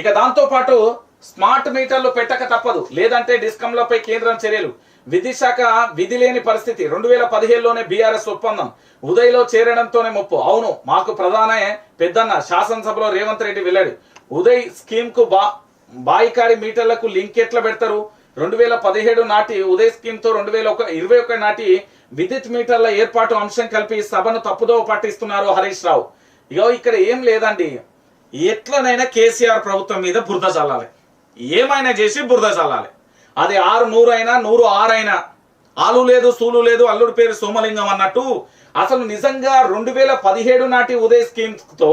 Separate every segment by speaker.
Speaker 1: ఇక దాంతో పాటు స్మార్ట్ మీటర్లు పెట్టక తప్పదు. లేదంటే డిస్కంలపై కేంద్రం చర్యలు. విధి శాఖ విధి లేని పరిస్థితి. రెండు వేల పదిహేడులోనే బీఆర్ఎస్ ఒప్పందం. ఉదయ్లో చేరడంతోనే ముప్పు. అవును మాకు ప్రధాన పెద్దన్న శాసనసభలో రేవంత్ రెడ్డి వెళ్ళాడు ఉదయ్ స్కీమ్కు బా బాయికారి మీటర్లకు లింక్ ఎట్లా పెడతారు? రెండు వేల పదిహేడు నాటి ఉదయ్ స్కీమ్తో రెండు వేల ఒక ఇరవై ఒక నాటి విద్యుత్ మీటర్ల ఏర్పాటు అంశం కలిపి సభను తప్పుదో పట్టిస్తున్నారు హరీష్ రావు. ఇగో ఇక్కడ ఏం లేదండి. ఎట్లనైనా కేసీఆర్ ప్రభుత్వం మీద బురద చల్లాలి ఏమైనా చేసి బురద చల్లాలి అది ఆరు నూరు అయినా నూరు ఆరు అయినా ఆలు లేదు సూలు లేదు అల్లుడి పేరు సోమలింగం అన్నట్టు అసలు నిజంగా రెండు వేల పదిహేడు నాటి ఉదయ్ స్కీమ్తో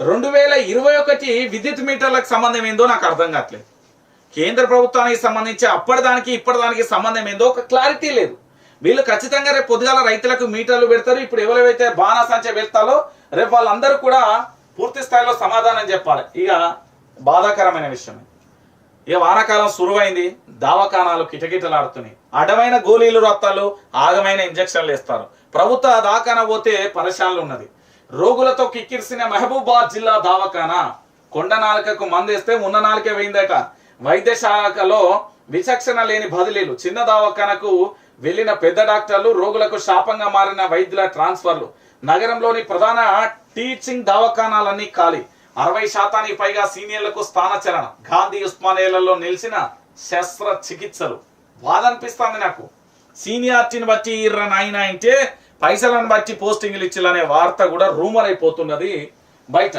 Speaker 1: రెండు వేల ఇరవై ఒకటి విద్యుత్ మీటర్లకు సంబంధం ఏందో నాకు అర్థం కావట్లేదు. కేంద్ర ప్రభుత్వానికి సంబంధించి అప్పటిదానికి ఇప్పటిదానికి సంబంధం ఏందో ఒక క్లారిటీ లేదు. వీళ్ళు ఖచ్చితంగా రేపు పొద్దుగాల రైతులకు మీటర్లు పెడతారు. ఇప్పుడు ఎవరైతే బాణాసంచ పెడతారో రేపు వాళ్ళందరూ కూడా పూర్తి స్థాయిలో సమాధానం చెప్పాలి. ఇక బాధాకరమైన విషయం. ఇక వానాకాలం సురువైంది దావకానాలు కిటకిటలాడుతున్నాయి. అడమైన గోళీలు రక్తాలు ఆగమైన ఇంజక్షన్లు ఇస్తారు ప్రభుత్వ దాకాన పోతే పరశాలు ఉన్నది. రోగులతో కిక్కిరిసిన మహబూబాద్ జిల్లా దావకానా కొండ నాలుకకు మందేస్తే ఉన్న నాలుకే వేయిందట. వైద్య శాఖలో విచక్షణ లేని బదిలీలు. చిన్న దావకానకు వెళ్ళిన పెద్ద డాక్టర్లు రోగులకు శాపంగా మారిన వైద్యుల ట్రాన్స్ఫర్లు. నగరంలోని ప్రధాన టీచింగ్ దవాఖానాలన్నీ ఖాళీ. అరవై శాతానికి పైగా సీనియర్లకు స్థానచలన. గాంధీ ఉస్మానియాలలో నిలిచిన శస్త్ర చికిత్సలు బాధ అనిపిస్తుంది నాకు. సీనియారిటీని బట్టి ఇర్ర నాయన అంటే పైసలను బట్టి పోస్టింగ్లు ఇచ్చిలనే వార్త కూడా రూమర్ అయిపోతున్నది బయట.